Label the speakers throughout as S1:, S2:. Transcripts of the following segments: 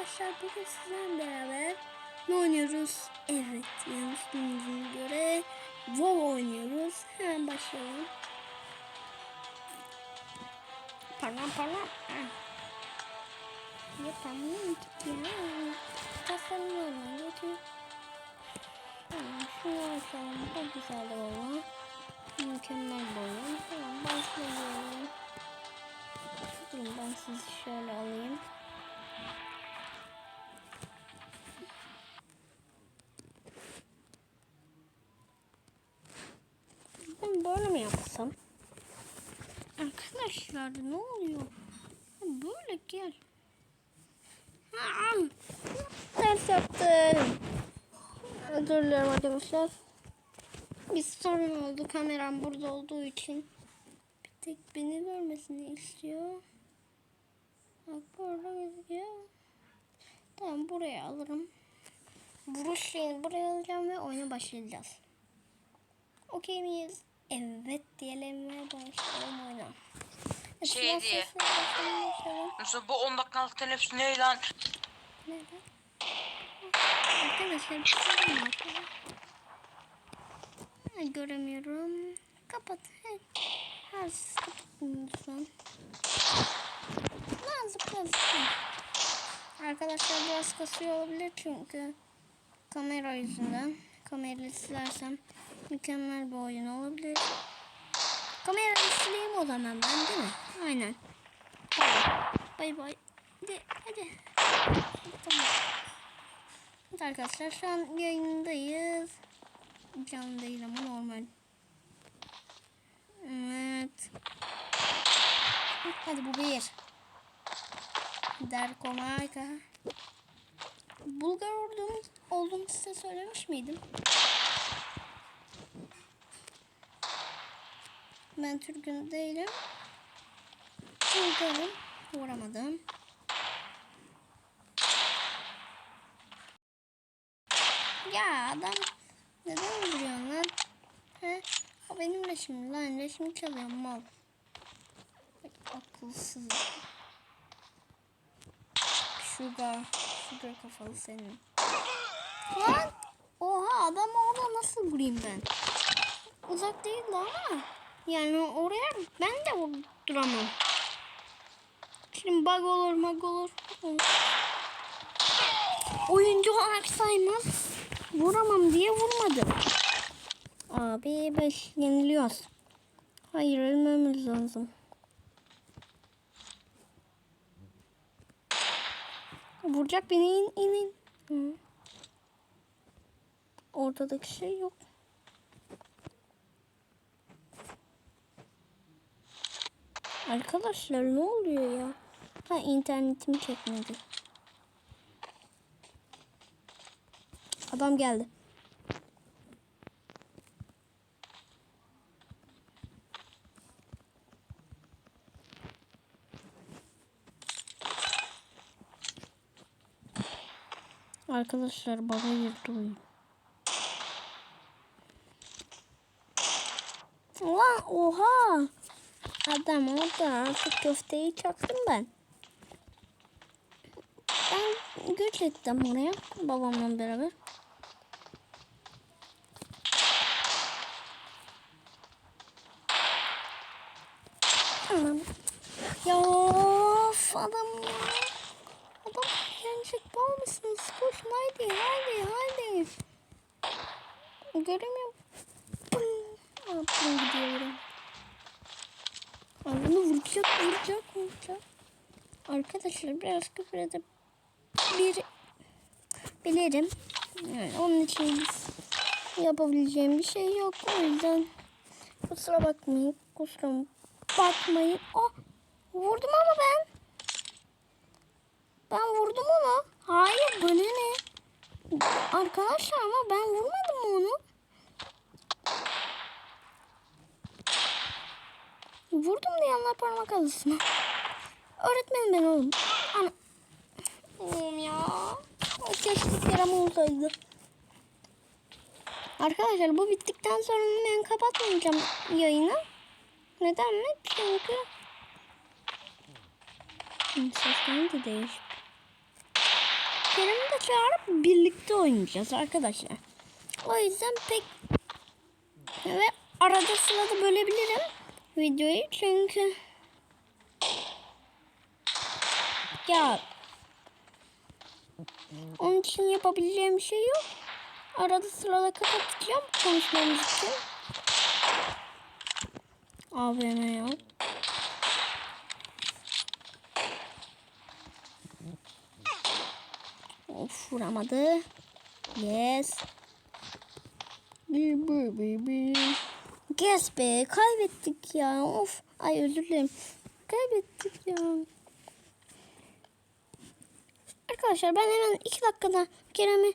S1: arkadaşlar bugün sizlerle beraber ne oynuyoruz? Evet yanlış bildiğinize göre WoW oynuyoruz. Hemen başlayalım. Pardon pardon. Ah. Yapamıyorum ki ya. Tasarlıyorum. Götür. Şunu açalım. Çok güzel valla. Mükemmel bir. Tamam başlayalım. Durun ben sizi şöyle alayım. Arkadaşlar ne oluyor? Böyle gel. Ters yaptım. Özür dilerim arkadaşlar. Bir sorun oldu kameram burada olduğu için. Bir tek beni görmesini istiyor. Bak burada gözüküyor. Tamam buraya alırım. Vuruş şeyini buraya alacağım ve oyuna başlayacağız. Okey miyiz? Evet diyelim ve başlayalım oyuna.
S2: Şey diye. Mesela bu 10 dakikalık teneffüs ne lan?
S1: Nerede? Arkadaşlar bir şey mi? Ha, göremiyorum. Kapat. Her, siz kapatın lütfen. Lan zıpla zıpla. Arkadaşlar biraz kasıyor olabilir çünkü kamera yüzünden. Kamerayı silersem mükemmel bir oyun olabilir. Kamerayı sileyim o zaman ben değil mi? Aynen. Bay bay. Hadi hadi. Tamam. Evet arkadaşlar şu an yayındayız. Canlı değil ama normal. Evet. Hadi bu bir. Derko marka. Bulgar olduğunu, olduğunu size söylemiş miydim? Ben Türk'üm değilim. Bulgarım. Vuramadım. Ya adam neden vuruyorsun lan? He? O benim reşim lan. Reşimi çalıyorum mal. Akılsız. Sugar. Sugar kafalı senin. Lan! Oha adam orada nasıl vurayım ben? Uzak değil ama. Yani oraya ben de vurduramam. Şimdi bug olur mag olur. Oyuncu olarak saymaz. Vuramam diye vurmadım. Abi 5 yeniliyoruz. Hayır ölmemiz lazım. Vuracak beni in in in. Ortadaki şey yok. Arkadaşlar ne oluyor ya? Ha internetim çekmedi. Adam geldi. Arkadaşlar baba yırttı oyun. Ulan oha. Adam orada artık köfteyi çaktım ben. Göç ettim oraya babamla beraber. Anam. Ya of adam ya. Adam yenecek bal mısınız? Koşun haydi haydi haydi. Göremiyorum. Ne yaptım gidiyorum. Ay bunu vuracak vuracak vuracak. Arkadaşlar biraz küfür edip bir bilirim. Onun için yapabileceğim bir şey yok. O yüzden kusura bakmayın. Kusura bakmayın. Oh, vurdum ama ben. Ben vurdum onu. Hayır bana ne? Arkadaşlar ama ben vurmadım onu? Vurdum diyenler parmak arasına. Öğretmenim ben oğlum. Ana. Oğlum ya. Keşke yaram olsaydı. Arkadaşlar bu bittikten sonra ben kapatmayacağım yayını. Neden mi? Çünkü Hı, seslerim de değişik. Kerem'i de çağırıp birlikte oynayacağız arkadaşlar. O yüzden pek ve arada sırada bölebilirim videoyu çünkü ya onun için yapabileceğim bir şey yok. Arada sırada kapatacağım konuşmamız için. AVM yok. Of vuramadı. Yes. Bir bir. Yes be kaybettik ya. Of. Ay özür dilerim. Kaybettik ya. Arkadaşlar ben hemen iki dakikada Kerem'i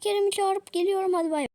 S1: Kerem'i çağırıp geliyorum. Hadi bay.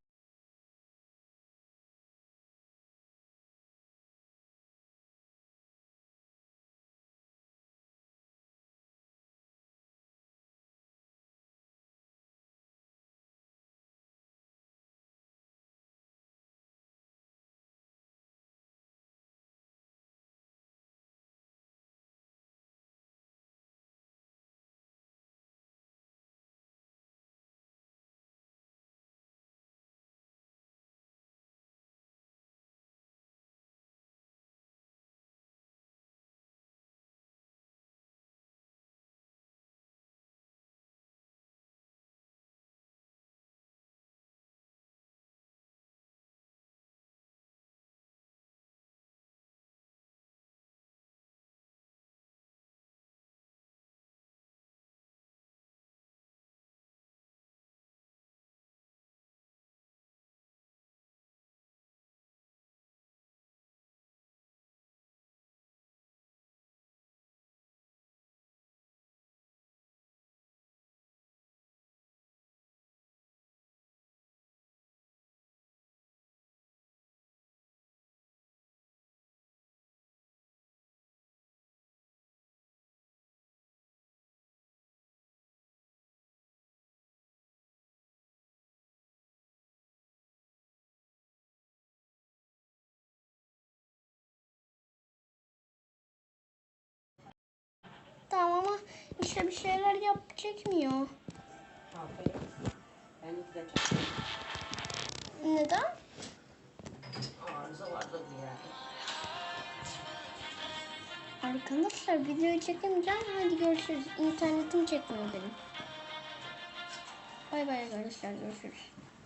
S1: Tamam ama işte bir şeyler yap çekmiyor. Neden? Arkadaşlar videoyu çekemeyeceğim. Hadi görüşürüz. İnternetim çekmiyor benim. Bay bay arkadaşlar görüşürüz.